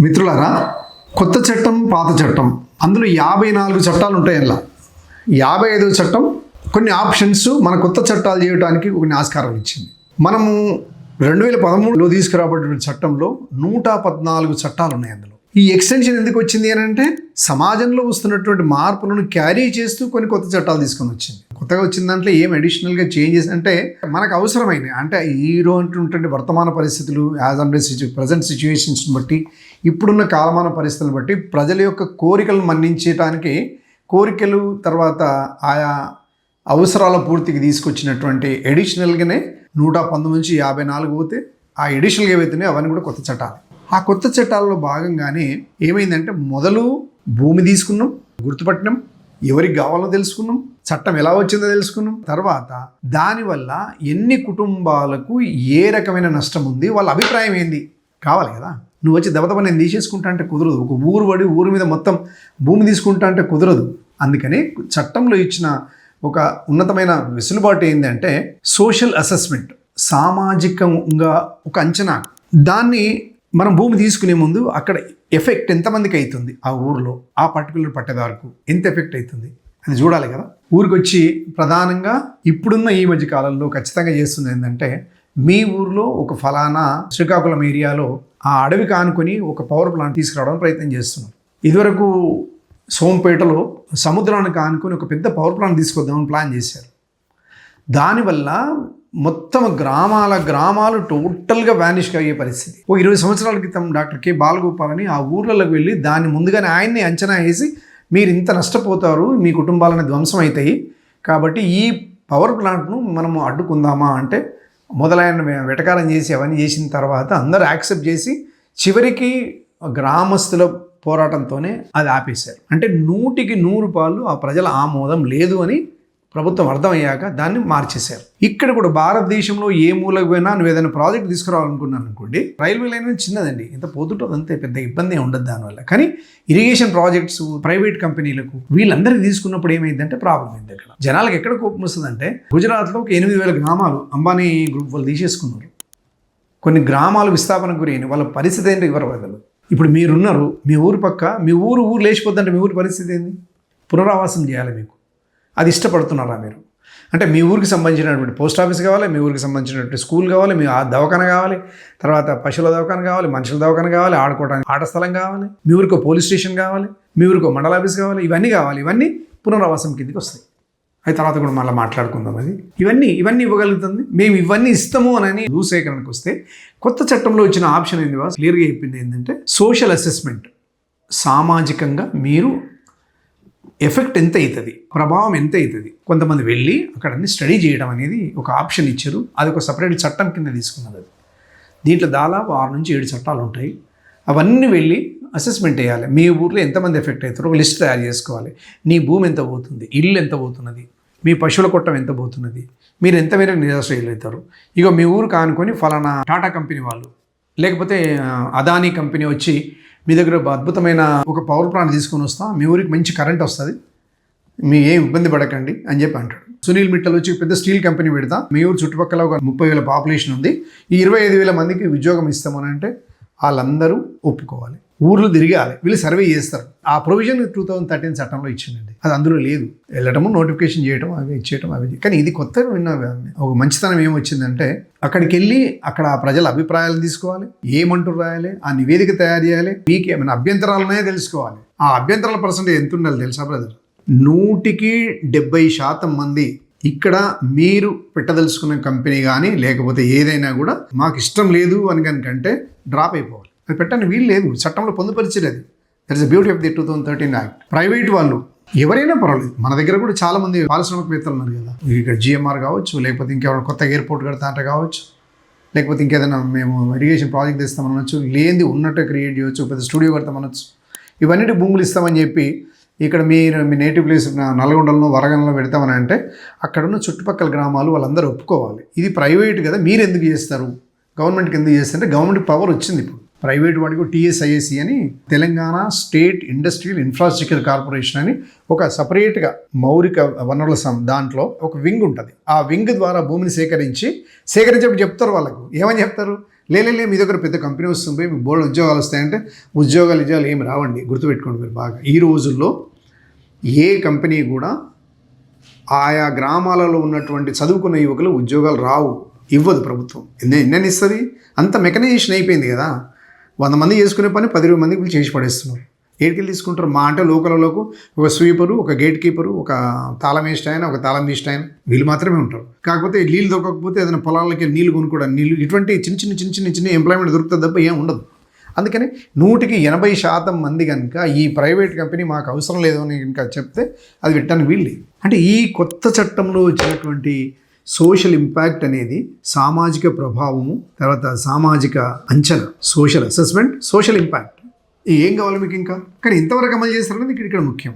మిత్రులారా కొత్త చట్టం పాత చట్టం. అందులో యాభై నాలుగు చట్టాలు ఉంటాయి యాభై ఐదో చట్టం కొన్ని ఆప్షన్స్ మన కొత్త చట్టాలు చేయడానికి కొన్ని ఆస్కారం ఇచ్చింది. మనము రెండు వేల పదమూడులో తీసుకురాబడిన చట్టంలో నూట పద్నాలుగు చట్టాలు ఉన్నాయి అందులో. ఈ ఎక్స్టెన్షన్ ఎందుకు వచ్చింది అని అంటే సమాజంలో వస్తున్నటువంటి మార్పులను క్యారీ చేస్తూ కొన్ని కొత్త చట్టాలు తీసుకొని వచ్చింది. కొత్తగా వచ్చిన దాంట్లో ఏం అడిషనల్గా చేంజెస్ అంటే మనకు అవసరమైన అంటే హీరో అంటుంటే వర్తమాన పరిస్థితులు యాజ్ అండ్ సిచ్యు ప్రజెంట్ సిచ్యువేషన్స్ని బట్టి ఇప్పుడున్న కాలమాన పరిస్థితులను బట్టి ప్రజల యొక్క కోరికలను మన్నించడానికి కోరికలు తర్వాత ఆయా అవసరాల పూర్తికి తీసుకొచ్చినటువంటి ఎడిషనల్గానే నూట పంతొమ్మిది నుంచి యాభై నాలుగు పోతే ఆ ఎడిషనల్గా ఏవైతున్నాయో అవన్నీ కూడా కొత్త చట్టాలు. ఆ కొత్త చట్టాల్లో భాగంగానే ఏమైందంటే మొదలు భూమి తీసుకున్నాం గుర్తుపట్టినాం ఎవరికి కావాలో తెలుసుకున్నాం చట్టం ఎలా వచ్చిందో తెలుసుకున్నాం. తర్వాత దానివల్ల ఎన్ని కుటుంబాలకు ఏ రకమైన నష్టం ఉంది వాళ్ళ అభిప్రాయం ఏంది? కావాలి కదా. నువ్వు వచ్చి దెబ్బతప్ప నేను తీసేసుకుంటా అంటే కుదరదు. ఒక ఊరు పడి ఊరు మీద మొత్తం భూమి తీసుకుంటా అంటే కుదరదు. అందుకని చట్టంలో ఇచ్చిన ఒక ఉన్నతమైన వెసులుబాటు ఏంటంటే సోషల్ అసెస్మెంట్ సామాజికంగా ఒక అంచనా. దాన్ని మనం భూమి తీసుకునే ముందు అక్కడ ఎఫెక్ట్ ఎంతమందికి అవుతుంది? ఆ ఊరిలో ఆ పర్టికులర్ పట్టేదారుకు ఎంత ఎఫెక్ట్ అవుతుంది? అది చూడాలి కదా. ఊరికొచ్చి ప్రధానంగా ఇప్పుడున్న ఈ మధ్య కాలంలో ఖచ్చితంగా చేస్తుంది ఏంటంటే మీ ఊర్లో ఒక ఫలానా శ్రీకాకుళం ఏరియాలో ఆ అడవి కానుకొని ఒక పవర్ ప్లాంట్ తీసుకురావడానికి ప్రయత్నం చేస్తున్నారు. ఇదివరకు సోంపేటలో సముద్రాన్ని కానుకొని ఒక పెద్ద పవర్ ప్లాంట్ తీసుకొద్దామని ప్లాన్ చేశారు. దానివల్ల మొత్తం గ్రామాల గ్రామాలు టోటల్గా వ్యానిష్ అయ్యే పరిస్థితి. ఓ ఇరవై సంవత్సరాల క్రితం డాక్టర్ కె బాలగోపాల్ అని ఆ ఊర్లలోకి వెళ్ళి దాన్ని ముందుగానే ఆయన్ని అంచనా వేసి మీరు ఇంత నష్టపోతారు మీ కుటుంబాలని ధ్వంసం అవుతాయి కాబట్టి ఈ పవర్ ప్లాంట్ను మనము అడ్డుకుందామా అంటే మొదలైన వెటకారం చేసి అవన్నీ చేసిన తర్వాత అందరూ యాక్సెప్ట్ చేసి చివరికి గ్రామస్తుల పోరాటంతోనే అది ఆపేశారు. అంటే నూటికి నూరు పాలు ఆ ప్రజల ఆమోదం లేదు అని ప్రభుత్వం అర్థమయ్యాక దాన్ని మార్చేశారు. ఇక్కడ కూడా భారతదేశంలో ఏ మూలకు పోయినా నువ్వు ఏదైనా ప్రాజెక్ట్ తీసుకురావాలనుకున్నాను అనుకోండి రైల్వే లైన్ చిన్నదండి. ఇంత పోతుంటుంది అంతే పెద్ద ఇబ్బంది ఉండదు దానివల్ల కానీ ఇరిగేషన్ ప్రాజెక్ట్స్ ప్రైవేట్ కంపెనీలకు వీళ్ళందరికీ తీసుకున్నప్పుడు ఏమైందంటే ప్రాబ్లం అయింది అక్కడ. జనాలకు ఎక్కడ కోపం వస్తుందంటే గుజరాత్లో ఒక ఎనిమిది వేల గ్రామాలు అంబానీ గ్రూప్ వాళ్ళు తీసేసుకున్నారు. కొన్ని గ్రామాలు విస్థాపనకు గురైన వాళ్ళ పరిస్థితి ఏంటి ఎవరు ప్రజలు ఇప్పుడు మీరున్నారు మీ ఊరు పక్క మీ ఊరు ఊరు లేచిపోద్దంటే మీ ఊరి పరిస్థితి ఏంది? పునరావాసం చేయాలి మీకు. అది ఇష్టపడుతున్నారా మీరు? అంటే మీ ఊరికి సంబంధించినటువంటి పోస్ట్ ఆఫీస్ కావాలి మీ ఊరికి సంబంధించినటువంటి స్కూల్ కావాలి మీ ఆ దవాఖాన కావాలి తర్వాత పశువుల దవాఖాన కావాలి మనుషుల దవాఖాన కావాలి ఆడుకోవడానికి ఆట స్థలం కావాలి మీ ఊరికి పోలీస్ స్టేషన్ కావాలి మీ ఊరికి మండల ఆఫీస్ కావాలి ఇవన్నీ కావాలి ఇవన్నీ పునరావాసం కిందకి వస్తాయి. అది తర్వాత కూడా మళ్ళీ మాట్లాడుకుందాం అది. ఇవన్నీ ఇవన్నీ ఇవ్వగలుగుతుంది. మేము ఇవన్నీ ఇస్తాము అని భూసేకరణకు వస్తే కొత్త చట్టంలో వచ్చిన ఆప్షన్ ఏంది క్లియర్గా చెప్పింది ఏంటంటే సోషల్ అసెస్మెంట్. సామాజికంగా మీరు ఎఫెక్ట్ ఎంత అవుతుంది? ప్రభావం ఎంత అవుతుంది? కొంతమంది వెళ్ళి అక్కడ అన్ని స్టడీ చేయడం అనేది ఒక ఆప్షన్ ఇచ్చారు. అది ఒక సపరేట్ చట్టం కింద తీసుకున్నది అది. దీంట్లో దాదాపు ఆరు నుంచి ఏడు చట్టాలు ఉంటాయి. అవన్నీ వెళ్ళి అసెస్మెంట్ వేయాలి. మీ ఊర్లో ఎంతమంది ఎఫెక్ట్ అవుతారో ఒక లిస్ట్ తయారు చేసుకోవాలి. నీ భూమి ఎంత పోతుంది? ఇల్లు ఎంత పోతున్నది? మీ పశువుల కొట్టం ఎంత పోతున్నది? మీరు ఎంత మేరకు నిరాశ్రయులు అవుతారు? ఇగో మీ ఊరు కానుకొని ఫలానా టాటా కంపెనీ వాళ్ళు లేకపోతే అదానీ కంపెనీ వచ్చి మీ దగ్గర ఒక అద్భుతమైన ఒక పవర్ ప్లాంట్ తీసుకొని వస్తాం. మీ ఊరికి మంచి కరెంట్ వస్తుంది. మీ ఏం ఇబ్బంది పడకండి అని చెప్పి అంటాడు. సునీల్ మిట్టల్ వచ్చి పెద్ద స్టీల్ కంపెనీ పెడతా. మీ ఊరు చుట్టుపక్కల ఒక ముప్పై వేల పాపులేషన్ ఉంది. ఈ ఇరవై ఐదు వేల మందికి ఉద్యోగం ఇస్తామని అంటే వాళ్ళందరూ ఒప్పుకోవాలి. ఊర్లు తిరగాలి. వీళ్ళు సర్వే చేస్తారు. ఆ ప్రొవిజన్ టూ థౌజండ్ థర్టీన్ చట్టంలో ఇచ్చిందండి. అది అందులో లేదు. వెళ్ళటము నోటిఫికేషన్ చేయటం అవి ఇచ్చేయటం అవి కానీ ఇది కొత్త విన్న ఒక మంచితనం ఏమొచ్చిందంటే అక్కడికి వెళ్ళి అక్కడ ప్రజల అభిప్రాయాలు తీసుకోవాలి. ఏమంటూ రాయాలి? ఆ నివేదిక తయారు చేయాలి. మీకు ఏమైనా అభ్యంతరాలు ఉన్నాయో తెలుసుకోవాలి. ఆ అభ్యంతరాల పర్సెంటేజ్ ఎంత ఉండాలి తెలుసా బ్రదర్? నూటికి డెబ్బై శాతం మంది ఇక్కడ మీరు పెట్టదలుచుకున్న కంపెనీ కానీ లేకపోతే ఏదైనా కూడా మాకు ఇష్టం లేదు అని కనుకంటే డ్రాప్ అయిపోవాలి. అది పెట్టండి వీలు లేదు. చట్టంలో పొందుపరిచలేదు. That is beauty of the two thousand thirteen act private వాళ్ళు ఎవరైనా పర్వాలేదు. మన దగ్గర కూడా చాలా మంది పారిశ్రామికవేత్తలు ఉన్నారు కదా. ఇక్కడ జిఎంఆర్ కావచ్చు లేకపోతే ఇంకెవరైనా కొత్త ఎయిర్పోర్ట్ కడతా అంటే కావచ్చు లేకపోతే ఇంకేదైనా మేము ఇరిగేషన్ ప్రాజెక్ట్ ఇస్తామని అనొచ్చు లేనిది ఉన్నట్టు క్రియేట్ చేయొచ్చు పెద్ద స్టూడియో కడతామనొచ్చు ఇవన్నీ భూములు ఇస్తామని చెప్పి ఇక్కడ మీరు మీ నేటివ్ ప్లేస్ నల్గొండలో వరగంలో పెడతామని అంటే అక్కడున్న చుట్టుపక్కల గ్రామాలు వాళ్ళందరూ ఒప్పుకోవాలి. ఇది ప్రైవేట్ కదా మీరు ఎందుకు చేస్తారు? గవర్నమెంట్కి ఎందుకు చేస్తారంటే గవర్నమెంట్ పవర్ వచ్చింది ఇప్పుడు. ప్రైవేట్ వాడికి టీఎస్ఐఎస్సి అని Telangana state industrial infrastructure corporation అని ఒక సపరేట్గా మౌలిక వనరుల సం దాంట్లో ఒక వింగ్ ఉంటుంది. ఆ వింగ్ ద్వారా భూమిని సేకరించి సేకరించేప్పుడు చెప్తారు వాళ్ళకు. ఏమని చెప్తారు? లేలే మీ దగ్గర పెద్ద కంపెనీ వస్తుంది మీకు బోర్డు ఉద్యోగాలు వస్తాయంటే ఉద్యోగాలు ఉద్యోగాలు ఏమి రావండి గుర్తుపెట్టుకోండి మీరు బాగా. ఈ రోజుల్లో ఏ కంపెనీ కూడా ఆయా గ్రామాలలో ఉన్నటువంటి చదువుకున్న యువకులు ఉద్యోగాలు రావు ఇవ్వదు ప్రభుత్వం. ఎన్ని ఎన్నెన్ని ఇస్తుంది? అంత మెకనైజేషన్ అయిపోయింది కదా. వంద మంది చేసుకునే పని పది ఇరవై మందికి చేసి పడేస్తున్నారు. ఏడికెళ్ళి తీసుకుంటారు. మా అంటే లోకలకు ఒక స్వీపరు ఒక గేట్ కీపరు ఒక తాళం వేస్ట్ ఆయన ఒక తాళం తీస్ట్ ఆయన వీళ్ళు మాత్రమే ఉంటారు. కాకపోతే నీళ్ళు దొరకకపోతే ఏదైనా పొలాలకి నీళ్ళు కొనుక్కోవడం నీళ్ళు ఇటువంటి చిన్న చిన్న చిన్న చిన్న చిన్న ఎంప్లాయ్మెంట్ దొరుకుతుంది తప్ప ఏం ఉండదు. అందుకని నూటికి ఎనభై శాతం మంది కనుక ఈ ప్రైవేట్ కంపెనీ మాకు అవసరం లేదు అని కనుక చెప్తే అది పెట్టడానికి వీళ్ళు అంటే ఈ కొత్త చట్టంలో వచ్చినటువంటి సోషల్ ఇంపాక్ట్ అనేది సామాజిక ప్రభావము తర్వాత సామాజిక అంచనా సోషల్ అసెస్మెంట్ సోషల్ ఇంపాక్ట్. ఏం కావాలి మీకు ఇంకా? కానీ ఇంతవరకు అమలు చేస్తారనేది ఇక్కడ ఇక్కడ ముఖ్యం.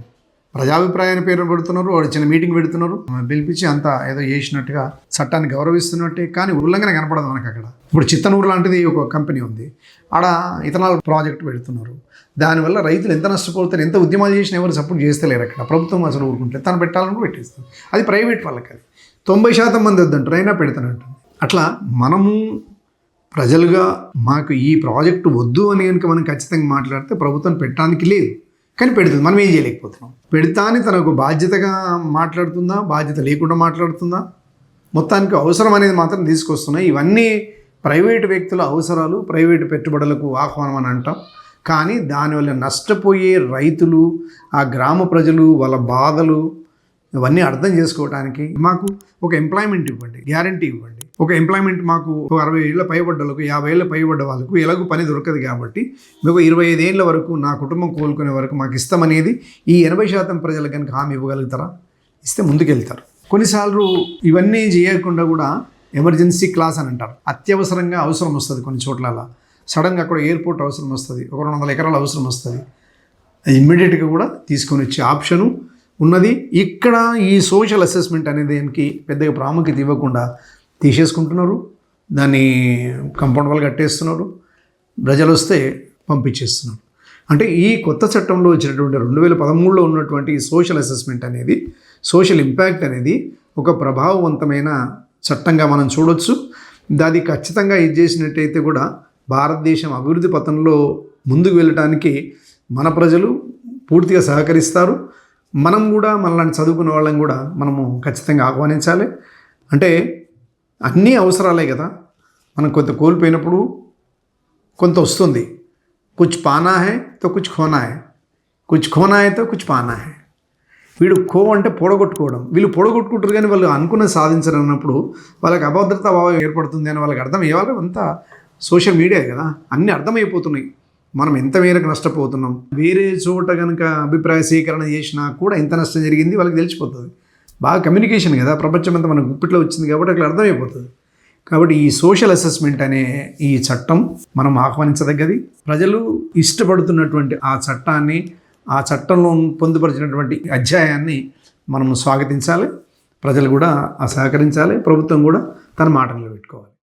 ప్రజాభిప్రాయాన్ని పేరు పెడుతున్నారు వాడు చిన్న మీటింగ్ పెడుతున్నారు. పిలిపించి అంతా ఏదో చేసినట్టుగా చట్టాన్ని గౌరవిస్తున్నట్టే కానీ ఉల్లంఘన కనపడదు మనకు అక్కడ. ఇప్పుడు చిత్తనూరు లాంటిది ఒక కంపెనీ ఉంది. ఆడ ఇథనాల్ ప్రాజెక్ట్ పెడుతున్నారు. దానివల్ల రైతులు ఎంత నష్టపోతారు ఎంత ఉద్యమాలు చేసినా ఎవరు సపోర్ట్ చేస్తలేరు అక్కడ. ప్రభుత్వం అసలు ఊరుకుంటే తను పెట్టాలని కూడా పెట్టేస్తుంది. అది ప్రైవేట్ వాళ్ళకి అది. తొంభై శాతం మంది వద్దంటారు అయినా పెడతానంట అట్లా మనము ప్రజలుగా మాకు ఈ ప్రాజెక్టు వద్దు అని కనుక మనం ఖచ్చితంగా మాట్లాడితే ప్రభుత్వం పెట్టడానికి లేదు. కానీ పెడుతుంది మనం ఏం చేయలేకపోతున్నాం. పెడతా అని తనకు బాధ్యతగా మాట్లాడుతుందా బాధ్యత లేకుండా మాట్లాడుతుందా? మొత్తానికి అవసరం అనేది మాత్రం తీసుకొస్తున్నాయి. ఇవన్నీ ప్రైవేటు వ్యక్తుల అవసరాలు ప్రైవేటు పెట్టుబడులకు ఆహ్వానం అని అంటాం. కానీ దానివల్ల నష్టపోయే రైతులు ఆ గ్రామ ప్రజలు వాళ్ళ బాధలు ఇవన్నీ అర్థం చేసుకోవడానికి మాకు ఒక ఎంప్లాయ్మెంట్ ఇవ్వండి గ్యారంటీ ఇవ్వండి. ఒక ఎంప్లాయ్మెంట్ మాకు ఒక అరవై ఏళ్ళ పైబడ్డలకు యాభై ఏళ్ళ పైబడ్డ వాళ్ళకు ఎలాగూ పని దొరకదు కాబట్టి మీకు ఇరవై ఐదేళ్ళ వరకు నా కుటుంబం కోలుకునే వరకు మాకు ఇస్తామనేది ఈ ఎనభై శాతం ప్రజలకు కనుక హామీ ఇవ్వగలుగుతారా? ఇస్తే ముందుకెళ్తారు. కొన్నిసార్లు ఇవన్నీ చేయకుండా కూడా ఎమర్జెన్సీ క్లాస్ అని అంటారు. అత్యవసరంగా అవసరం వస్తుంది కొన్ని చోట్ల సడన్గా అక్కడ ఎయిర్పోర్ట్ అవసరం వస్తుంది ఒక రెండు వందల ఎకరాల అవసరం వస్తుంది. ఇమ్మీడియట్గా కూడా తీసుకొని వచ్చే ఆప్షను ఉన్నది. ఇక్కడ ఈ సోషల్ అసెస్మెంట్ అనేది దానికి పెద్దగా ప్రాముఖ్యత ఇవ్వకుండా తీసేసుకుంటున్నారు. దాన్ని కంపౌండ్ వాళ్ళు కట్టేస్తున్నారు. ప్రజలు వస్తే పంపించేస్తున్నారు. అంటే ఈ కొత్త చట్టంలో వచ్చినటువంటి రెండు వేల పదమూడులో ఉన్నటువంటి సోషల్ అసెస్మెంట్ అనేది సోషల్ ఇంపాక్ట్ అనేది ఒక ప్రభావవంతమైన చట్టంగా మనం చూడొచ్చు. దాది ఖచ్చితంగా ఇది చేసినట్టయితే కూడా భారతదేశం అభివృద్ధి పథంలో ముందుకు వెళ్ళటానికి మన ప్రజలు పూర్తిగా సహకరిస్తారు. మనం కూడా మనలాంటి చదువుకున్న వాళ్ళని కూడా మనము ఖచ్చితంగా ఆహ్వానించాలి. అంటే అన్నీ అవసరాలే కదా. మనం కొంత కోల్పోయినప్పుడు కొంత వస్తుంది. కుచ్ పానా హే తో కుచ్ ఖోనా హే. కుచ్ ఖోనా హే తో కుచ్ పానా హే. వీడు కో అంటే పొడగొట్టుకోవడం. వీళ్ళు పొడగొట్టుకుంటారు కానీ వాళ్ళు అనుకున్న సాధించరు అన్నప్పుడు వాళ్ళకి అభద్రతా భావం ఏర్పడుతుంది అని వాళ్ళకి అర్థం అయ్యేవాళ్ళు అంతా సోషల్ మీడియా కదా. అన్నీ అర్థమైపోతున్నాయి. మనం ఎంత మేరకు నష్టపోతున్నాం? వేరే చోట కనుక అభిప్రాయ సేకరణ చేసినా కూడా ఎంత నష్టం జరిగింది వాళ్ళకి తెలిసిపోతుంది. బాగా కమ్యూనికేషన్ కదా ప్రపంచం అంతా మనకు గుప్పిట్లో వచ్చింది కాబట్టి అక్కడ అర్థమైపోతుంది. కాబట్టి ఈ సోషల్ అసెస్మెంట్ అనే ఈ చట్టం మనం ఆహ్వానించదగ్గది. ప్రజలు ఇష్టపడుతున్నటువంటి ఆ చట్టాన్ని ఆ చట్టంలో పొందుపరిచినటువంటి అధ్యాయాన్ని మనం స్వాగతించాలి. ప్రజలు కూడా సహకరించాలి. ప్రభుత్వం కూడా తన మాటల్లో పెట్టుకోవాలి.